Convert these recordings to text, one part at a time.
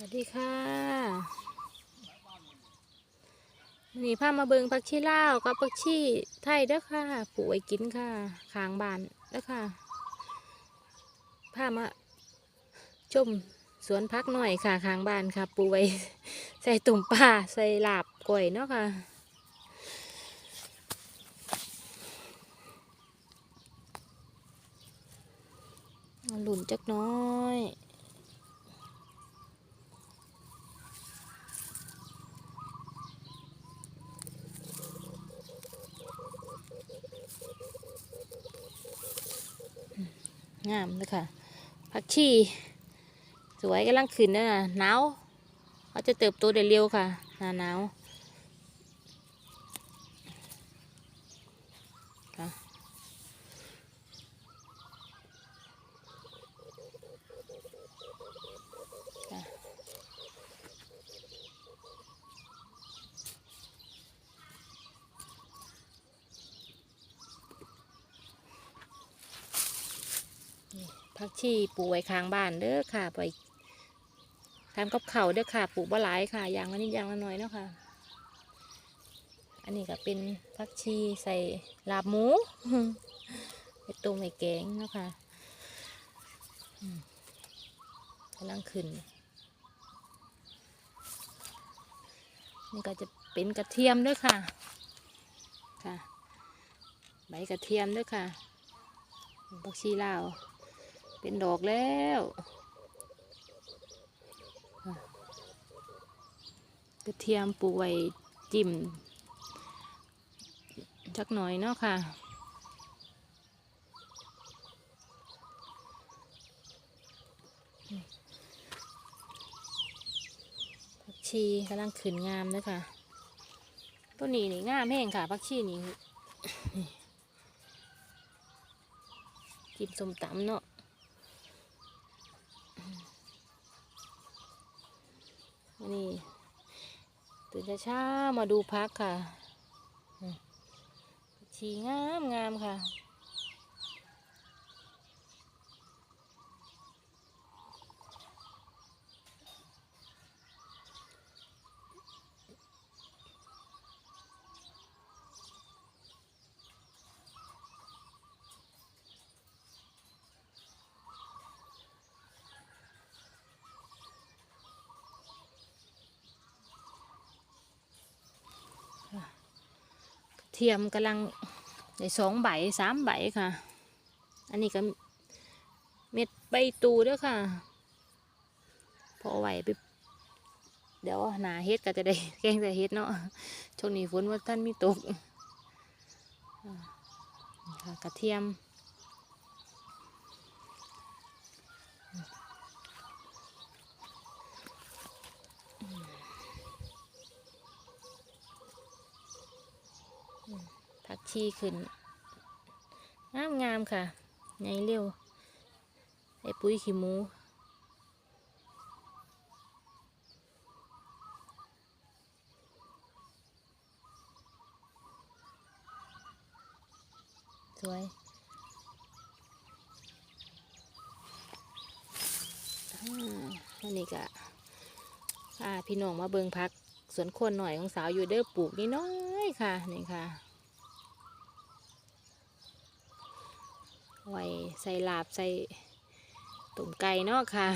สวัสดีค่ะนี่พามาเบิงผักชีลาวกับผักชีไทยเด้อค่ะปลูกไว้กินค่ะขางบานเด้อค่ะพามาชมสวนพักหน่อยค่ะขางบานค่ะปลูกไว้ใส่ตุ่มปลาใส่ลาบกล้วยเนาะค่ะหลุนจักน้อย งามเลยค่ะผักชีสวยกำลังขึ้นนะหนาวเขาจะเติบโตได้เร็วค่ะหนาหนาว ผักชีปลูกไว้ข้างบ้านเด้อค่ะ ไปทำกับเข่าเด้อค่ะปลูกบ่หลายค่ะยางละนิดยางละหน่อยเนาะค่ะ อันนี้ก็เป็นผักชีใส่ลาบหมูไปต้มไปแกงเนาะค่ะกำลังขึ้น นี่ก็จะเป็นกระเทียมด้วยค่ะ ค่ะ ใบกระเทียมด้วยค่ะผักชีลาว เป็นดอกแล้ว กระเทียมปลูกไว้จิ้มจักหน่อยเนาะค่ะผักชีกำลังขึ้นงามเลยค่ะต้นนี้นี่งามแห้งค่ะผักชีนี่จิ้มส้มตำเนาะ นี่ตื่นเช้าๆมาดูพักค่ะชีงามงามค่ะ เทียมกำลังได้สองใบสามใบค่ะ อันนี้ก็เม็ดใบตูด้วยค่ะ พอไหวไปเดี๋ยวหนาเฮ็ดก็จะได้แกงแต่เฮ็ดเนาะช่วงนี้ฝนว่าท่านมีตกกระเทียม ผักชีขึ้นงามงามค่ะไงเร็วไอ้ปุ๋ยขี้หมูสวยอันนี้ก็พาพี่น้องมาเบิงพักสวนคนหน่อยของสาวอยู่เด้อปลูกนี่น้อยค่ะนี่ค่ะ ไว้ใส่ลาบใส่ตุ่มไก่เนาะค่ะ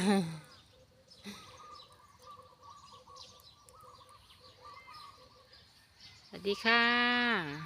สวัสดีค่ะ